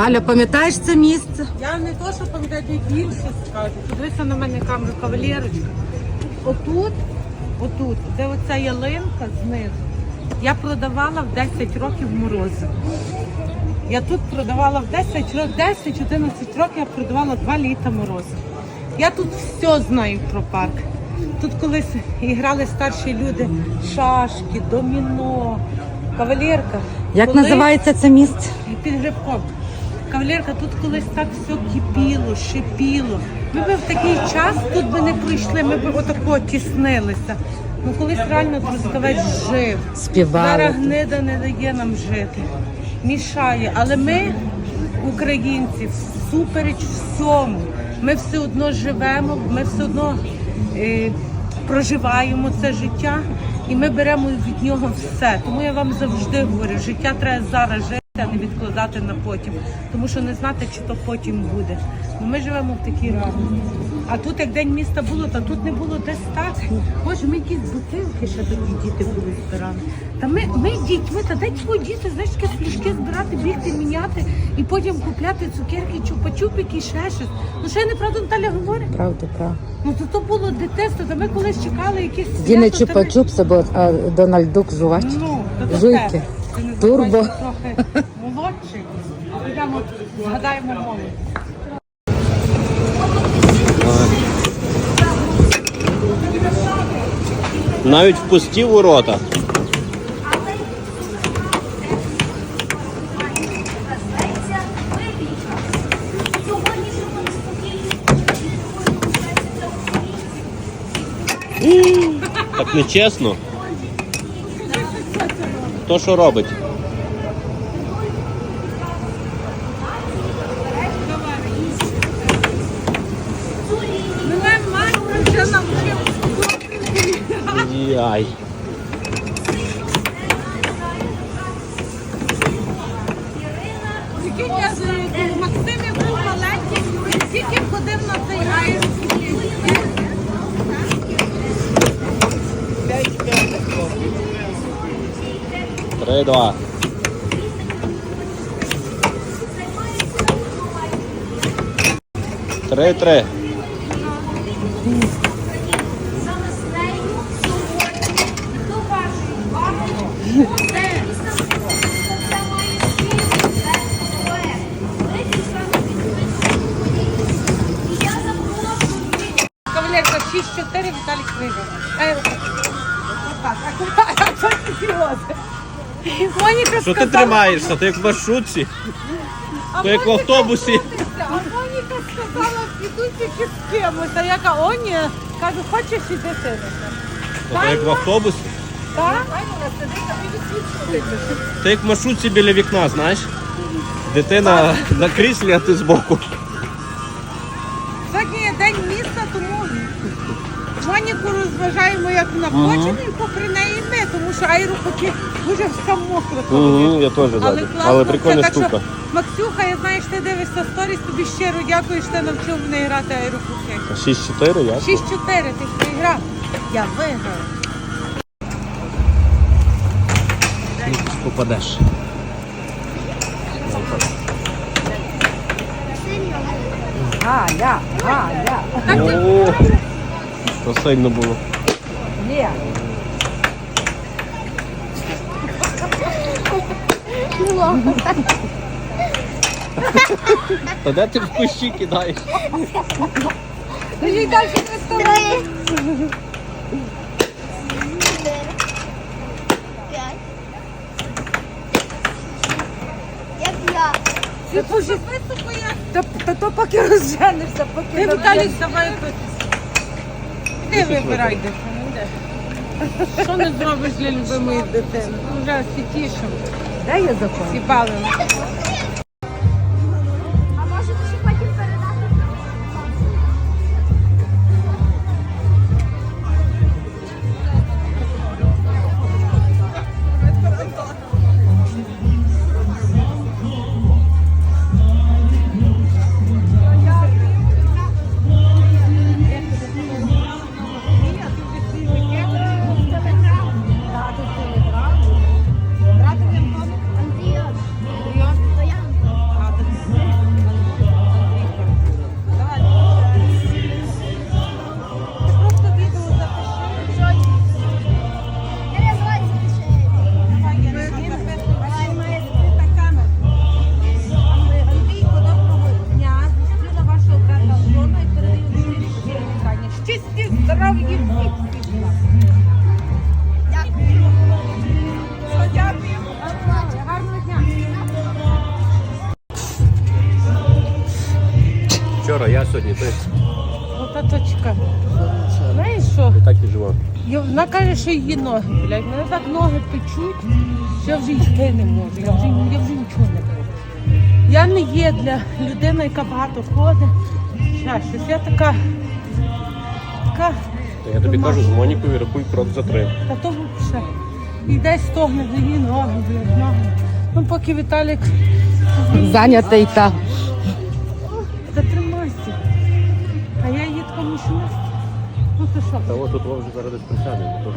Галя, пам'ятаєш це місце? Я не то, що пам'ятаю, інші скажу. Подивися на мене камеру, кавалерочка. Отут, отут, де оця ялинка знизу, я продавала в 10 років морози. Я тут продавала в 10 років, 10-11 років я продавала 2 літа морозу. Я тут все знаю про парк. Тут колись грали старші люди шашки, доміно, кавалерка. Як Коли- називається це місце? під грибком. Кавалерка, тут колись так все кипіло, шипіло. Ми б в такий час тут би не пройшли, ми б отако тіснилися. Ну колись реально Трускавець жив. Співали Зараз гнида не дає нам жити. Мішає. Але ми, українці, всупереч всьому. Ми все одно живемо, ми все одно е, проживаємо це життя і ми беремо від нього все. Тому я вам завжди говорю, життя треба зараз жити, а не відкладати на потім. Тому що не знати, чи то потім буде. Бо ми живемо в такій радості. А тут, як день міста було, та тут не було де стати. Боже, ми якісь бутилки ще такі діти були збирали. Та ми, ми дітьми, та де твої діти, знаєш, такі флюшки збирати, бігти, міняти і потім купляти цукерки, чупа-чупики і ще щось. Ну що я неправда Наталя говорить? Правда, правда. Ну то то було дитинство, то ми колись чекали якісь не свято, та ми- чупа-чупс, або а, Дональд Дук жувач. Ну, то то Жуйки. те. Не Турбо. Трохи молодший. Йдемо, згадаємо молодь. Навіть в пусті ворота. Так нечесно. Хто що робить? Яй. Максимі був маленький, тільки ходив на цей гайр. Три, два. Три, три. Кавалерка 6-4 Віталік виграв. Ай, рука. Отак, а а що ти серйозно? Моніка Що ти сказала- тримаєшся? Ти як в маршрутці? А То як в Моніка автобусі. А Моніка сказала, підуть тільки з кимось. А я кажу, о, ні. Кажу, хочеш іди ти. То як в автобусі? Так? Ти як в маршрутці біля вікна, знаєш? Дитина на кріслі, а ти збоку. Розважаємо як на почину і попри неї ми, тому що айру дуже все мокро. Угу, я теж Але класно, Але прикольна так, що. Максюха, я знаю, що ти дивишся сторіс, тобі щиро дякую, що ти навчив мене грати аеропуки. 6-4, я? 6-4 ти проіграв. Я виграв. Попадеш. Галя, Галя. О, то сильно було. Ні. Та де ти в кущі кидаєш? Тоді далі не вставай. Ти дуже я. Та, та то поки розженешся, поки Ти не Віталій, давай. Ти вибирай дитину. Що не зробиш для любимої дитини? Вже всі тішимо, Де я закон? всі бавимо. Вчора я сьогодні ти. Ота точка. Знаєш що? І так і жива. Я- Вона каже, що її ноги, блядь. Мене так ноги печуть, що я вже йти не можу. Я вже, я вже нічого не можу. Я не є для людини, яка багато ходить. Ще щось. Я така. Така. Та Я тобі кажу, з Монікою рахуй крок за три. Та то. І десь стогне за її ноги, блядь, ноги. Ну поки Віталік. Зайнятий. Та Ну то що? Та от тут вже зараз десь присядемо.